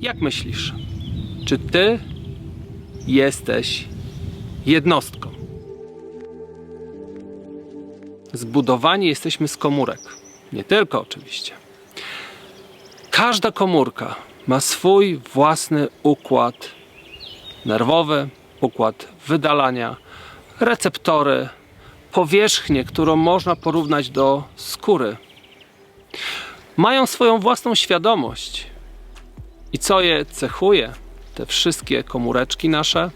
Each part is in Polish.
Jak myślisz, czy ty jesteś jednostką? Zbudowani jesteśmy z komórek. Nie tylko oczywiście. Każda komórka ma swój własny układ nerwowy, układ wydalania, receptory, powierzchnię, którą można porównać do skóry. Mają swoją własną świadomość. I co je cechuje? Te wszystkie komóreczki nasze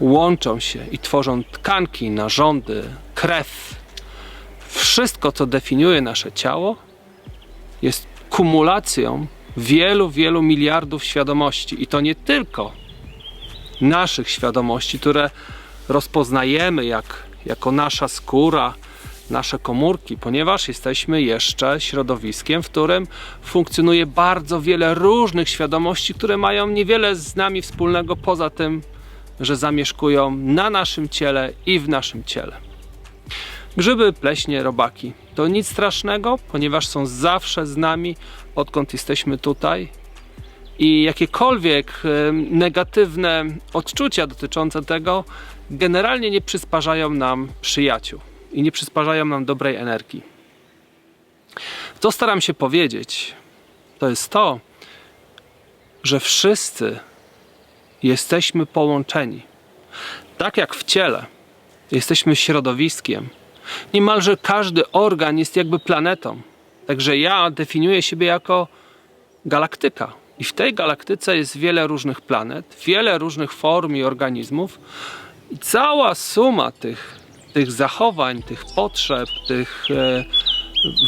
łączą się i tworzą tkanki, narządy, krew. Wszystko, co definiuje nasze ciało, jest kumulacją wielu, wielu miliardów świadomości. I to nie tylko naszych świadomości, które rozpoznajemy jak, jako nasza skóra, nasze komórki, ponieważ jesteśmy jeszcze środowiskiem, w którym funkcjonuje bardzo wiele różnych świadomości, które mają niewiele z nami wspólnego poza tym, że zamieszkują na naszym ciele i w naszym ciele. Grzyby, pleśnie, robaki to nic strasznego, ponieważ są zawsze z nami, odkąd jesteśmy tutaj. I jakiekolwiek negatywne odczucia dotyczące tego generalnie nie przysparzają nam przyjaciół i nie przysparzają nam dobrej energii. To staram się powiedzieć, to jest to, że wszyscy jesteśmy połączeni. Tak jak w ciele jesteśmy środowiskiem, niemalże każdy organ jest jakby planetą. Także ja definiuję siebie jako galaktyka. I w tej galaktyce jest wiele różnych planet, wiele różnych form i organizmów. I cała suma tych, tych zachowań, tych potrzeb, tych e,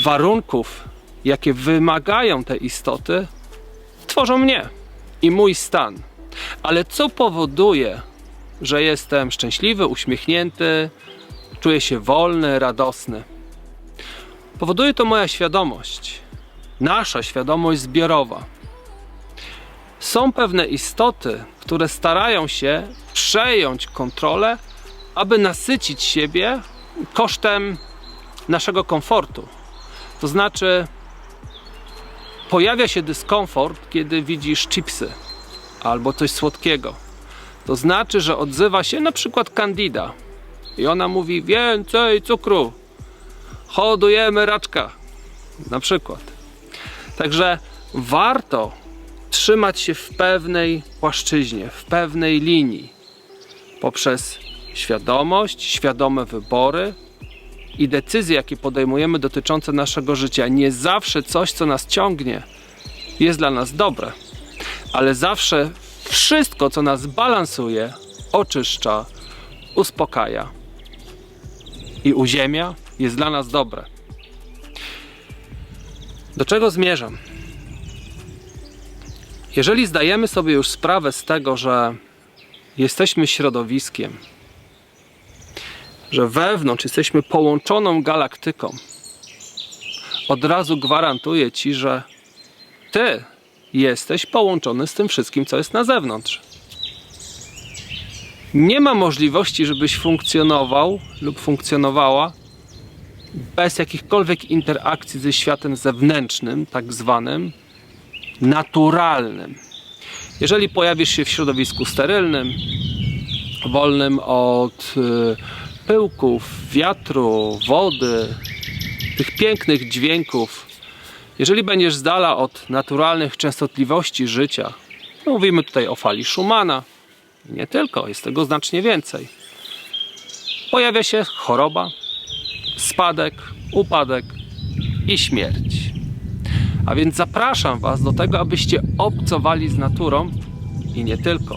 warunków, jakie wymagają te istoty, tworzą mnie i mój stan. Ale co powoduje, że jestem szczęśliwy, uśmiechnięty, czuję się wolny, radosny? Powoduje to moja świadomość, nasza świadomość zbiorowa. Są pewne istoty, które starają się przejąć kontrolę, aby nasycić siebie kosztem naszego komfortu. To znaczy, pojawia się dyskomfort, kiedy widzisz chipsy albo coś słodkiego. To znaczy, że odzywa się na przykład Candida i ona mówi więcej cukru, hodujemy raczka, na przykład. Także warto trzymać się w pewnej płaszczyźnie, w pewnej linii poprzez świadomość, świadome wybory i decyzje, jakie podejmujemy dotyczące naszego życia. Nie zawsze coś, co nas ciągnie, jest dla nas dobre, ale zawsze wszystko, co nas balansuje, oczyszcza, uspokaja i uziemia, jest dla nas dobre. Do czego zmierzam? Jeżeli zdajemy sobie już sprawę z tego, że jesteśmy środowiskiem, że wewnątrz jesteśmy połączoną galaktyką, od razu gwarantuję ci, że ty jesteś połączony z tym wszystkim, co jest na zewnątrz. Nie ma możliwości, żebyś funkcjonował lub funkcjonowała bez jakichkolwiek interakcji ze światem zewnętrznym, tak zwanym naturalnym. Jeżeli pojawisz się w środowisku sterylnym, wolnym od y, pyłków, wiatru, wody, tych pięknych dźwięków, jeżeli będziesz z dala od naturalnych częstotliwości życia, mówimy tutaj o fali Schumana, nie tylko, jest tego znacznie więcej. Pojawia się choroba, spadek, upadek i śmierć. A więc zapraszam Was do tego, abyście obcowali z naturą i nie tylko.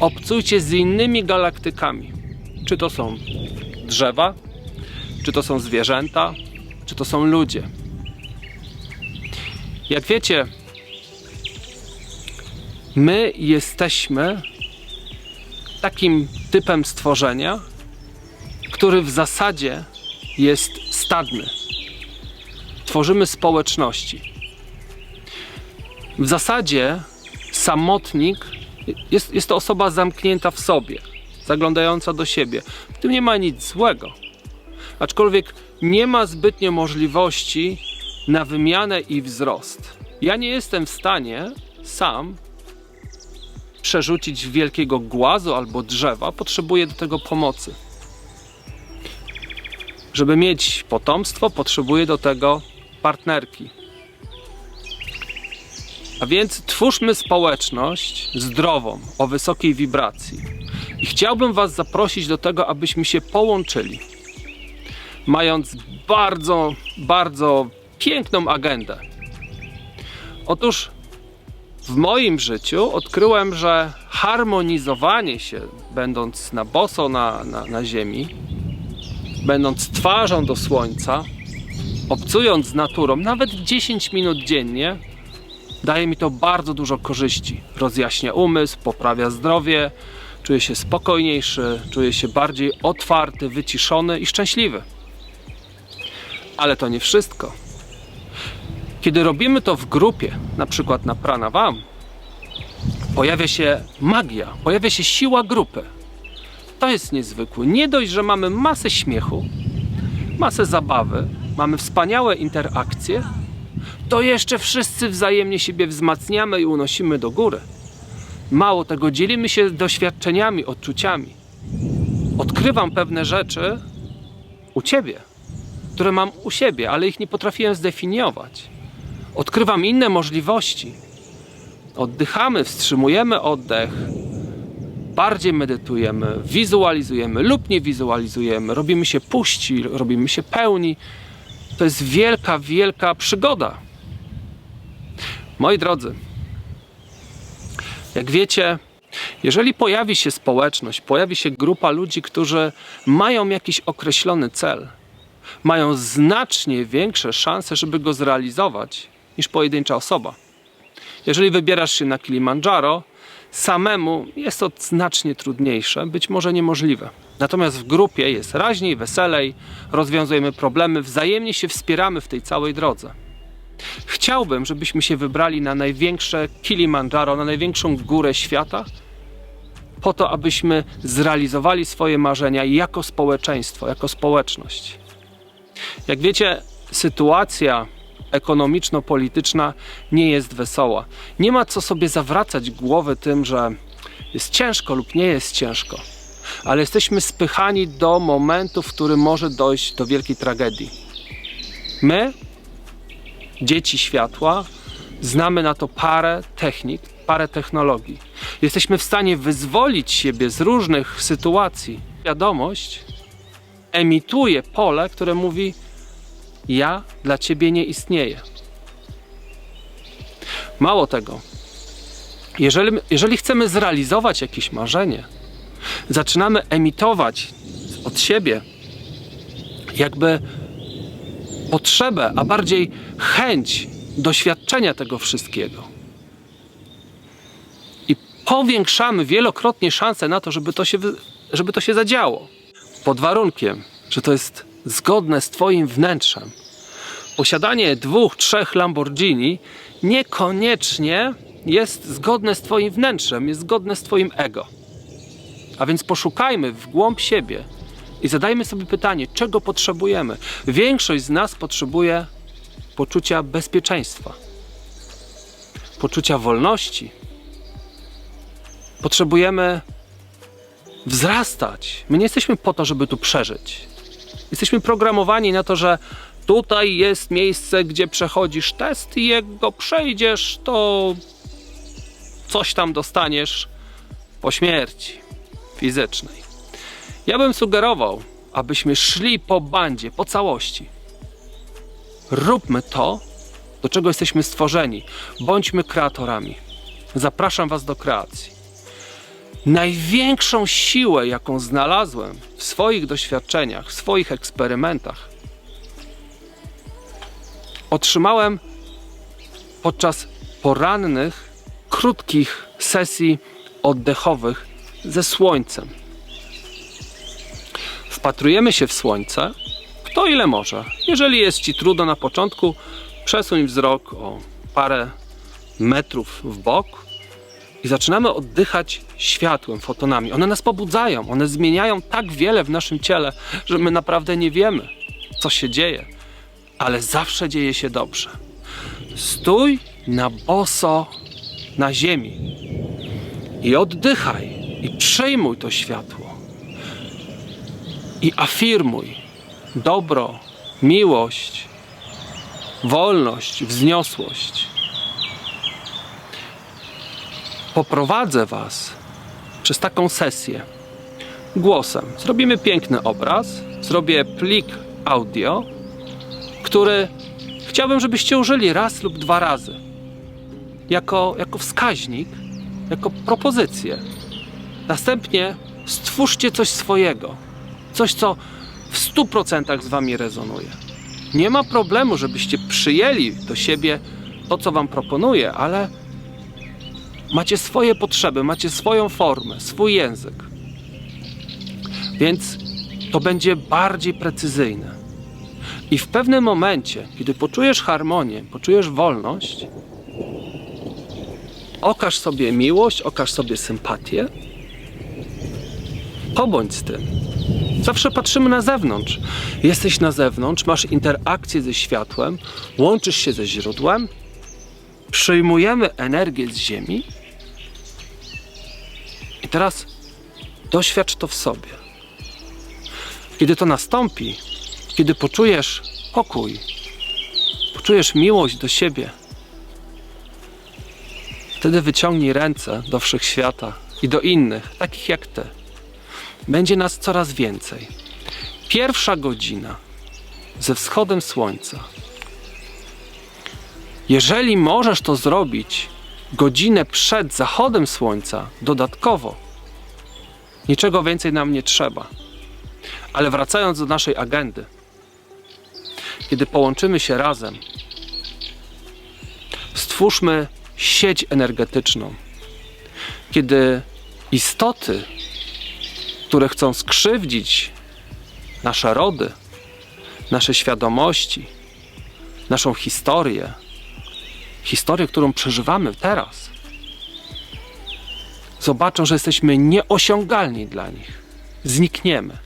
Obcujcie z innymi galaktykami. Czy to są drzewa, czy to są zwierzęta, czy to są ludzie. Jak wiecie, my jesteśmy takim typem stworzenia, który w zasadzie jest stadny. Tworzymy społeczności. W zasadzie samotnik jest, jest to osoba zamknięta w sobie, zaglądająca do siebie. W tym nie ma nic złego. Aczkolwiek nie ma zbytnio możliwości na wymianę i wzrost. Ja nie jestem w stanie sam przerzucić wielkiego głazu albo drzewa, potrzebuję do tego pomocy. Żeby mieć potomstwo, potrzebuję do tego partnerki. A więc twórzmy społeczność zdrową, o wysokiej wibracji. I chciałbym Was zaprosić do tego, abyśmy się połączyli, mając bardzo, bardzo piękną agendę. Otóż w moim życiu odkryłem, że harmonizowanie się, będąc na boso na, na, na ziemi, będąc twarzą do słońca, obcując z naturą, nawet 10 minut dziennie, daje mi to bardzo dużo korzyści. Rozjaśnia umysł, poprawia zdrowie, czuję się spokojniejszy, czuję się bardziej otwarty, wyciszony i szczęśliwy. Ale to nie wszystko. Kiedy robimy to w grupie, na przykład na Pranavam, pojawia się magia, pojawia się siła grupy. To jest niezwykłe. Nie dość, że mamy masę śmiechu, masę zabawy, mamy wspaniałe interakcje, to jeszcze wszyscy wzajemnie siebie wzmacniamy i unosimy do góry. Mało tego, dzielimy się doświadczeniami, odczuciami. Odkrywam pewne rzeczy u ciebie, które mam u siebie, ale ich nie potrafiłem zdefiniować. Odkrywam inne możliwości. Oddychamy, wstrzymujemy oddech, bardziej medytujemy, wizualizujemy lub nie wizualizujemy, robimy się puści, robimy się pełni. To jest wielka, wielka przygoda. Moi drodzy, jak wiecie, jeżeli pojawi się społeczność, pojawi się grupa ludzi, którzy mają jakiś określony cel, mają znacznie większe szanse, żeby go zrealizować niż pojedyncza osoba. Jeżeli wybierasz się na Kilimandżaro, samemu jest to znacznie trudniejsze, być może niemożliwe. Natomiast w grupie jest raźniej, weselej, rozwiązujemy problemy, wzajemnie się wspieramy w tej całej drodze. Chciałbym, żebyśmy się wybrali na największe Kilimandżaro, na największą górę świata, po to, abyśmy zrealizowali swoje marzenia jako społeczeństwo, jako społeczność. Jak wiecie, sytuacja ekonomiczno-polityczna nie jest wesoła. Nie ma co sobie zawracać głowy tym, że jest ciężko lub nie jest ciężko, ale jesteśmy spychani do momentu, w którym może dojść do wielkiej tragedii. My, dzieci światła, znamy na to parę technik, parę technologii. Jesteśmy w stanie wyzwolić siebie z różnych sytuacji. Wiadomość emituje pole, które mówi: Ja dla ciebie nie istnieję. Mało tego, jeżeli, jeżeli chcemy zrealizować jakieś marzenie, zaczynamy emitować od siebie jakby potrzebę, a bardziej chęć doświadczenia tego wszystkiego. I powiększamy wielokrotnie szanse na to, żeby to się, żeby to się zadziało. Pod warunkiem, że to jest zgodne z Twoim wnętrzem. Posiadanie dwóch, trzech Lamborghini niekoniecznie jest zgodne z Twoim wnętrzem, jest zgodne z Twoim ego. A więc poszukajmy w głąb siebie i zadajmy sobie pytanie, czego potrzebujemy. Większość z nas potrzebuje poczucia bezpieczeństwa, poczucia wolności. Potrzebujemy wzrastać. My nie jesteśmy po to, żeby tu przeżyć. Jesteśmy programowani na to, że tutaj jest miejsce, gdzie przechodzisz test i jak go przejdziesz, to coś tam dostaniesz po śmierci fizycznej. Ja bym sugerował, abyśmy szli po bandzie, po całości. Róbmy to, do czego jesteśmy stworzeni. Bądźmy kreatorami. Zapraszam Was do kreacji. Największą siłę, jaką znalazłem w swoich doświadczeniach, w swoich eksperymentach, otrzymałem podczas porannych, krótkich sesji oddechowych ze słońcem. Wpatrujemy się w słońce, kto ile może. Jeżeli jest ci trudno na początku, przesuń wzrok o parę metrów w bok i zaczynamy oddychać światłem, fotonami. One nas pobudzają, one zmieniają tak wiele w naszym ciele, że my naprawdę nie wiemy, co się dzieje, ale zawsze dzieje się dobrze. Stój na boso na ziemi i oddychaj i przyjmuj to światło i afirmuj dobro, miłość, wolność, wzniosłość. Poprowadzę Was przez taką sesję głosem. Zrobimy piękny obraz, zrobię plik audio, który chciałbym, żebyście użyli raz lub dwa razy. Jako, jako wskaźnik, jako propozycję. Następnie stwórzcie coś swojego. Coś, co w 100% z Wami rezonuje. Nie ma problemu, żebyście przyjęli do siebie to, co Wam proponuję, ale macie swoje potrzeby, macie swoją formę, swój język. Więc to będzie bardziej precyzyjne. I w pewnym momencie, kiedy poczujesz harmonię, poczujesz wolność, okaż sobie miłość, okaż sobie sympatię, pobądź z tym. Zawsze patrzymy na zewnątrz. Jesteś na zewnątrz, masz interakcję ze światłem, łączysz się ze źródłem, przyjmujemy energię z Ziemi i teraz doświadcz to w sobie. Kiedy to nastąpi, kiedy poczujesz pokój, poczujesz miłość do siebie, wtedy wyciągnij ręce do wszechświata i do innych, takich jak ty. Będzie nas coraz więcej. Pierwsza godzina ze wschodem słońca. Jeżeli możesz to zrobić godzinę przed zachodem słońca, dodatkowo, niczego więcej nam nie trzeba. Ale wracając do naszej agendy, kiedy połączymy się razem, stwórzmy sieć energetyczną. Kiedy istoty, które chcą skrzywdzić nasze rody, nasze świadomości, naszą historię, historię, którą przeżywamy teraz, zobaczą, że jesteśmy nieosiągalni dla nich, znikniemy.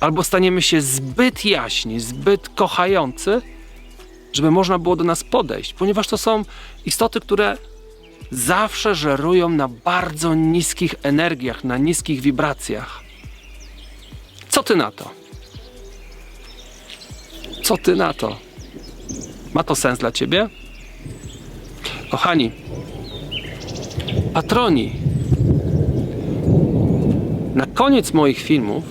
Albo staniemy się zbyt jaśni, zbyt kochający, żeby można było do nas podejść, ponieważ to są istoty, które zawsze żerują na bardzo niskich energiach, na niskich wibracjach. Co ty na to? Co ty na to? Ma to sens dla ciebie? Kochani, patroni, na koniec moich filmów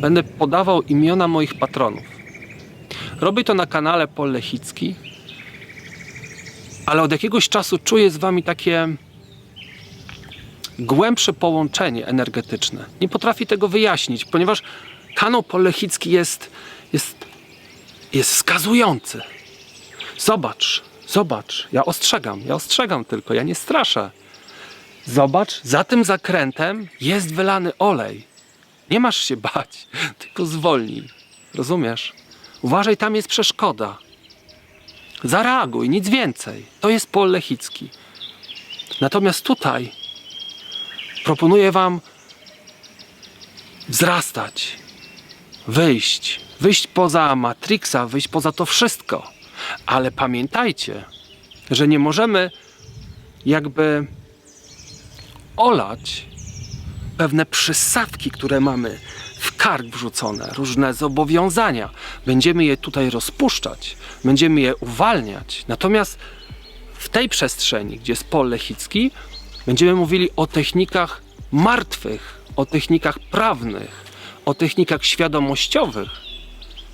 będę podawał imiona moich patronów. Robię to na kanale Pol Lechicki, ale od jakiegoś czasu czuję z wami takie głębsze połączenie energetyczne. Nie potrafię tego wyjaśnić, ponieważ kanał Pol Lechicki jest, jest, jest wskazujący. Zobacz, zobacz, ja ostrzegam, ja ostrzegam tylko, ja nie straszę. Zobacz, za tym zakrętem jest wylany olej. Nie masz się bać, tylko zwolnij. Rozumiesz? Uważaj, tam jest przeszkoda. Zareaguj, nic więcej. To jest pol lechicki. Natomiast tutaj proponuję Wam wzrastać, wyjść, wyjść poza Matrixa, wyjść poza to wszystko. Ale pamiętajcie, że nie możemy jakby olać pewne przysawki, które mamy w kark wrzucone, różne zobowiązania. Będziemy je tutaj rozpuszczać, będziemy je uwalniać. Natomiast w tej przestrzeni, gdzie jest pol lechicki, będziemy mówili o technikach martwych, o technikach prawnych, o technikach świadomościowych.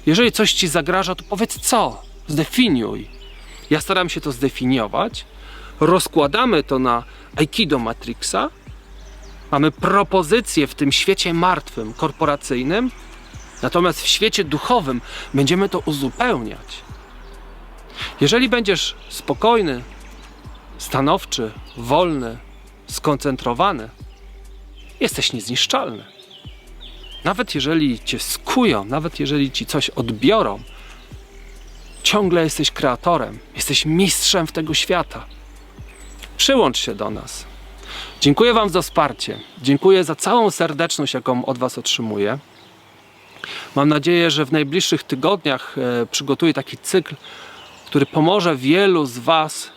Jeżeli coś ci zagraża, to powiedz co, zdefiniuj. Ja staram się to zdefiniować. Rozkładamy to na Aikido Matrixa. Mamy propozycje w tym świecie martwym, korporacyjnym, natomiast w świecie duchowym będziemy to uzupełniać. Jeżeli będziesz spokojny, stanowczy, wolny, skoncentrowany, jesteś niezniszczalny. Nawet jeżeli cię skują, nawet jeżeli ci coś odbiorą, ciągle jesteś kreatorem, jesteś mistrzem tego świata. Przyłącz się do nas. Dziękuję Wam za wsparcie. Dziękuję za całą serdeczność, jaką od Was otrzymuję. Mam nadzieję, że w najbliższych tygodniach e, przygotuję taki cykl, który pomoże wielu z Was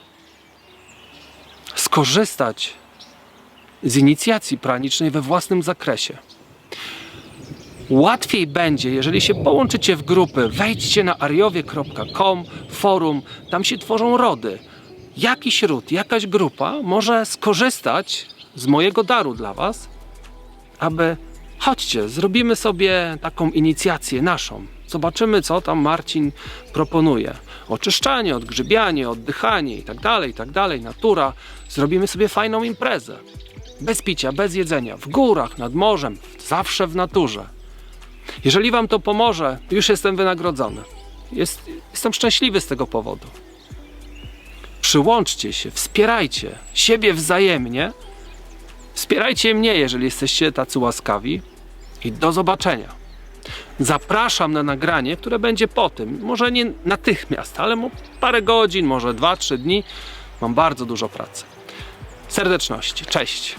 skorzystać z inicjacji pranicznej we własnym zakresie. Łatwiej będzie, jeżeli się połączycie w grupy. Wejdźcie na ariowie.com, forum, tam się tworzą rody. Jakiś ród, jakaś grupa może skorzystać z mojego daru dla Was, aby chodźcie, zrobimy sobie taką inicjację naszą. Zobaczymy, co tam Marcin proponuje. Oczyszczanie, odgrzybianie, oddychanie i tak dalej, i tak dalej, natura. Zrobimy sobie fajną imprezę. Bez picia, bez jedzenia, w górach, nad morzem, zawsze w naturze. Jeżeli Wam to pomoże, już jestem wynagrodzony. Jest, jestem szczęśliwy z tego powodu. Przyłączcie się, wspierajcie siebie wzajemnie. Wspierajcie mnie, jeżeli jesteście tacy łaskawi. I do zobaczenia. Zapraszam na nagranie, które będzie po tym. Może nie natychmiast, ale parę godzin, może 2-3 dni. Mam bardzo dużo pracy. Serdeczności. Cześć.